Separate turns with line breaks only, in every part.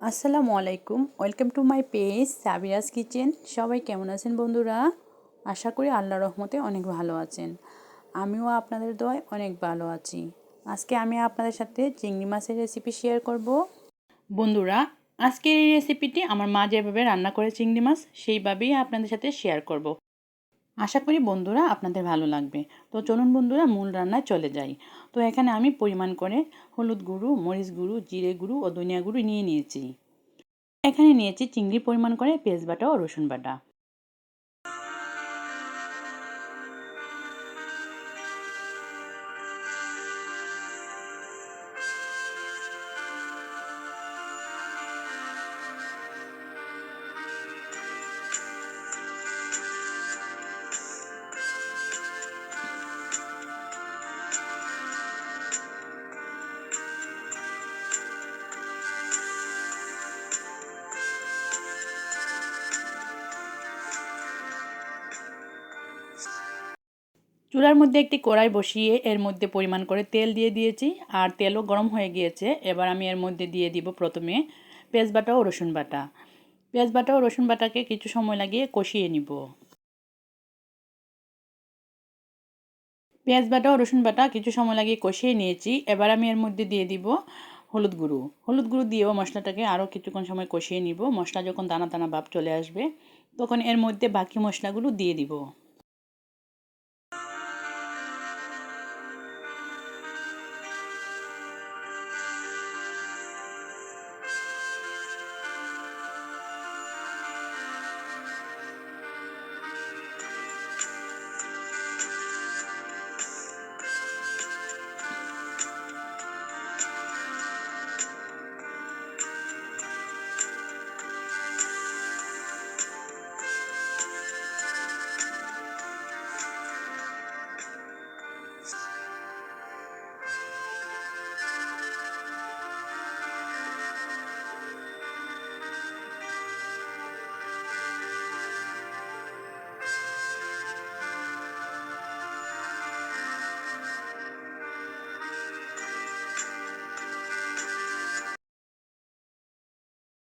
আসসালামু আলাইকুম। Welcome to my page Sabira's kitchen সবাই কেমন আছেন বন্ধুরা? আশা করি আল্লাহ রহমতে অনেক ভালো আছেন। আমিও আপনাদের দোয়ায় অনেক ভালো আছি। আজকে আমি আপনাদের সাথে চিংড়ি মাছের রেসিপি শেয়ার করব। বন্ধুরা, আজকের এই রেসিপিটি আমার মা যেভাবে রান্না করে চিংড়ি মাছ, সেইভাবেই আপনাদের সাথে শেয়ার করব। আশা করি বন্ধুরা আপনাদের ভালো লাগবে। তো চলুন বন্ধুরা, মূল রান্নায় চলে যাই। তো এখানে আমি পরিমাণ করে হলুদ গুঁড়ো, মরিচ গুঁড়ো, জিরে গুঁড়ো ও ধনিয়া গুঁড়ো নিয়ে নিয়েছি। এখানে নিয়েছি চিংড়ি পরিমাণ করে পেঁয়াজ বাটা ও রসুন বাটা। চুলার মধ্যে একটি কড়াই বসিয়ে এর মধ্যে পরিমাণ করে তেল দিয়ে দিয়েছি, আর তেলও গরম হয়ে গিয়েছে। এবার আমি এর মধ্যে দিয়ে দিব প্রথমে পেঁয়াজ বাটা ও রসুন বাটা। পেঁয়াজ বাটা ও রসুন বাটাকে কিছু সময় লাগিয়ে কষিয়ে নিব। পেঁয়াজ বাটা ও রসুন বাটা কিছু সময় লাগিয়ে কষিয়ে নিয়েছি। এবার আমি এর মধ্যে দিয়ে দিব হলুদ গুঁড়ো। হলুদ গুঁড়ো দিয়েও মশলাটাকে আরও কিছুক্ষণ সময় কষিয়ে নিব। মশলা যখন দানা দানা ভাব চলে আসবে, তখন এর মধ্যে বাকি মশলাগুলো দিয়ে দিব।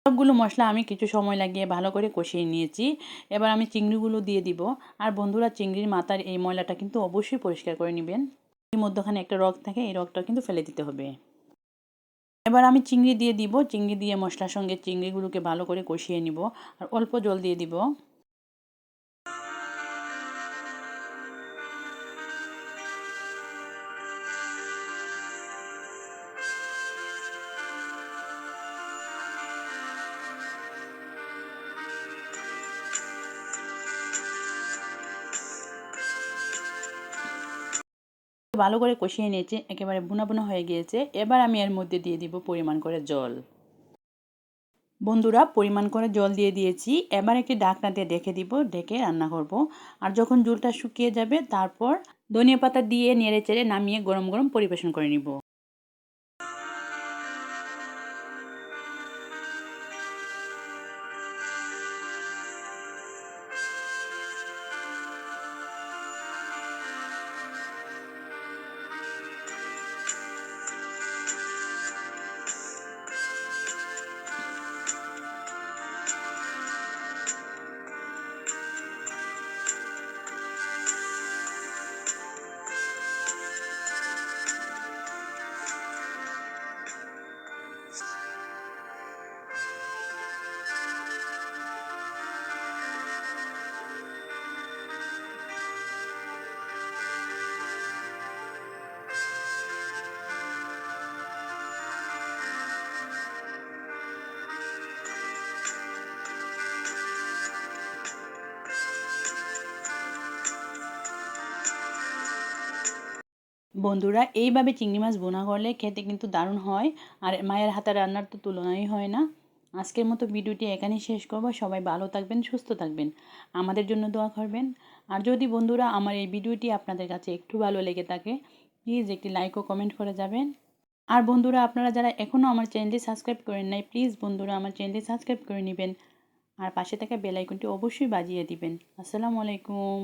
সবগুলো মশলা আমি কিছু সময় লাগিয়ে ভালো করে কষিয়ে নিয়েছি। এবার আমি চিংড়িগুলো দিয়ে দিব। আর বন্ধুরা, চিংড়ির মাথার এই ময়লাটা কিন্তু অবশ্যই পরিষ্কার করে নেবেন। এর মধ্যখানে একটা রক থাকে, এই রকটা কিন্তু ফেলে দিতে হবে। এবার আমি চিংড়ি দিয়ে দিব। চিংড়ি দিয়ে মশলার সঙ্গে চিংড়িগুলোকে ভালো করে কষিয়ে নিব। আর অল্প জল দিয়ে দিব। ভালো করে কষিয়ে নিয়েছি, একেবারে বুনা বুনা হয়ে গিয়েছে। এবার আমি এর মধ্যে দিয়ে দিব পরিমাণ করে জল। বন্ধুরা, পরিমাণ করে জল দিয়ে দিয়েছি। এবার একটি ডাকনা দিয়ে ঢেকে দিব, ঢেকে রান্না করব। আর যখন জলটা শুকিয়ে যাবে, তারপর ধনিয়া পাতা দিয়ে নেড়ে চেড়ে নামিয়ে গরম গরম পরিবেশন করে নিব। বন্ধুরা, এইভাবে চিংড়ি মাছ বোনা করলে খেতে কিন্তু দারুণ হয়। আর মায়ের হাতে রান্নার তো তুলনাই হয় না। আজকের মতো ভিডিওটি এখানেই শেষ করব। সবাই ভালো থাকবেন, সুস্থ থাকবেন। আমাদের জন্য দোয়া করবেন। আর যদি বন্ধুরা আমার এই ভিডিওটি আপনাদের কাছে একটু ভালো লেগে থাকে, প্লিজ একটি লাইক ও কমেন্ট করে যাবেন। আর বন্ধুরা, আপনারা যারা এখনও আমার চ্যানেলটি সাবস্ক্রাইব করেন নাই, প্লিজ বন্ধুরা আমার চ্যানেলটি সাবস্ক্রাইব করে নেবেন। আর পাশে থাকা বেলাইকনটি অবশ্যই বাজিয়ে দিবেন। আসসালামু আলাইকুম।